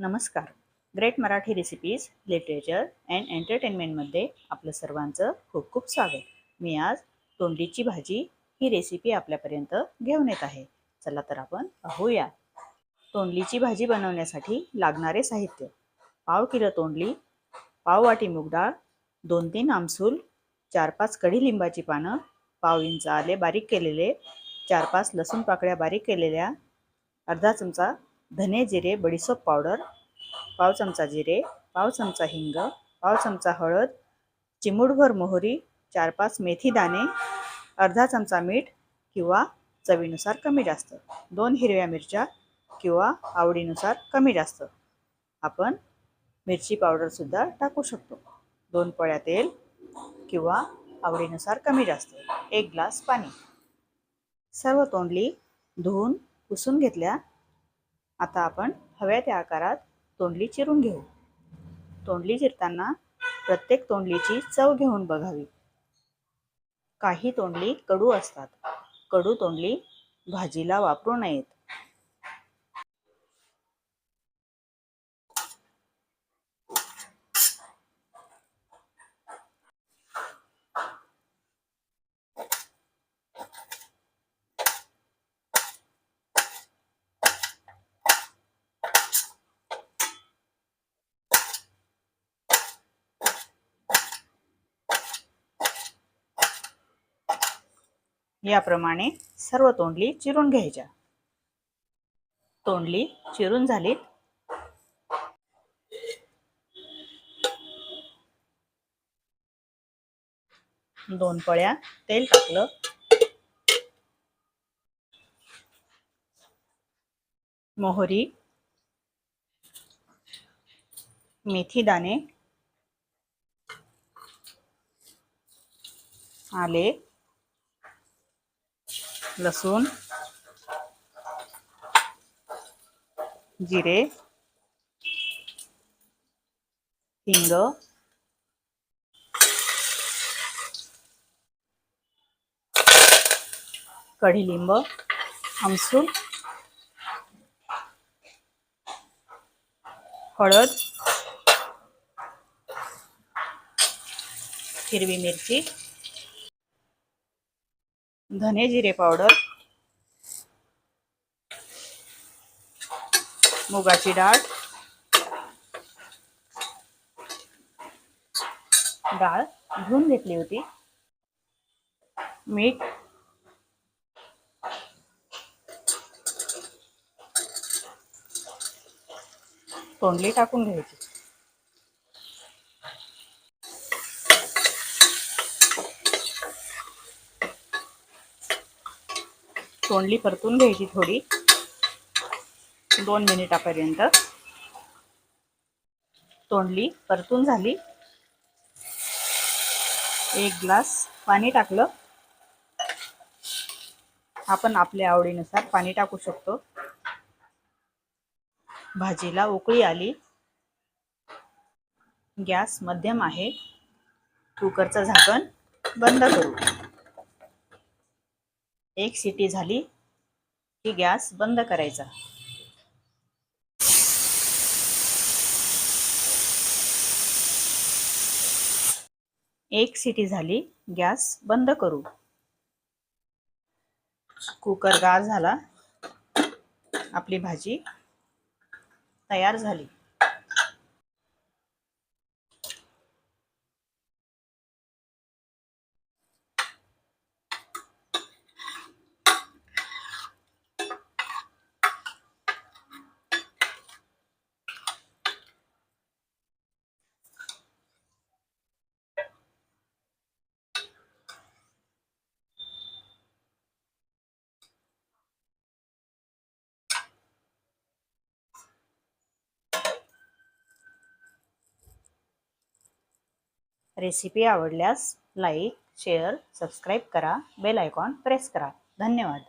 नमस्कार. Great Marathi recipes literature and एंटरटेनमेंटमध्ये आपलं सर्वांचं खूप खूप स्वागत. मी आज तोंडीची भाजी ही रेसिपी आपल्यापर्यंत घेऊन येत आहे. चला तर आपण पाहूया. तोंडलीची भाजी बनवण्यासाठी लागणारे साहित्य. पाव किलो तोंडली पाव वाटी मूग डाळ दोन तीन आमसूल चार पाच कढीलिंबाची पानं पाव इंच आले बारीक केलेले चार पाच लसूण पाकळ्या बारीक केलेल्या अर्धा चमचा धने जिरे बडीसोप पावडर पाव चमचा जिरे पाव चमचा हिंग पाव चमचा हळद चिमूटभर मोहरी चार पाच मेथी दाणे अर्धा चमचा मीठ किंवा चवीनुसार कमी जास्त दोन हिरव्या मिरच्या किंवा आवडीनुसार कमी जास्त. आपण मिरची पावडरसुद्धा टाकू शकतो. दोन पळ्या तेल किंवा आवडीनुसार कमी जास्त एक ग्लास पाणी. सर्व तोंडली धुवून पुसून घेतल्या आता आपण हव्या त्या आकारात तोंडली चिरून घेऊ. तोंडली चिरताना प्रत्येक तोंडलीची चव घेऊन बघावी. काही तोंडली कडू असतात. कडू तोंडली भाजीला वापरू नयेत. याप्रमाणे सर्व तोंडली चिरून घ्यायच्या. तोंडली चिरून झालीत. दोन पळ्या तेल टाकलं. मोहरी मेथी दाणे आले. लसूण जिरे हिंग कढी लिंब आमसूल हळद हिरवी मिरची धने जिरे पावडर मुगाची डाळ डाळ धुवून घेतली होती. मीठ तोंडली टाकून घ्यायची. तोंडली परतून घ्यायची थोडी. दोन मिनिटापर्यंत. तोंडली परतून झाली. एक ग्लास पाणी टाकलं. आपण आपल्या आवडीनुसार पाणी टाकू शकतो. भाजीला उकळी आली. गॅस मध्यम आहे. कुकरचं झाकण बंद करू. एक सिटी झाली की गॅस बंद करायचा. एक सिटी झाली गॅस बंद करू. कुकर गार झाला आपली भाजी तयार झाली. रेसिपी आवडल्यास लाईक शेअर सबस्क्राईब करा बेल आयकॉन प्रेस करा. धन्यवाद.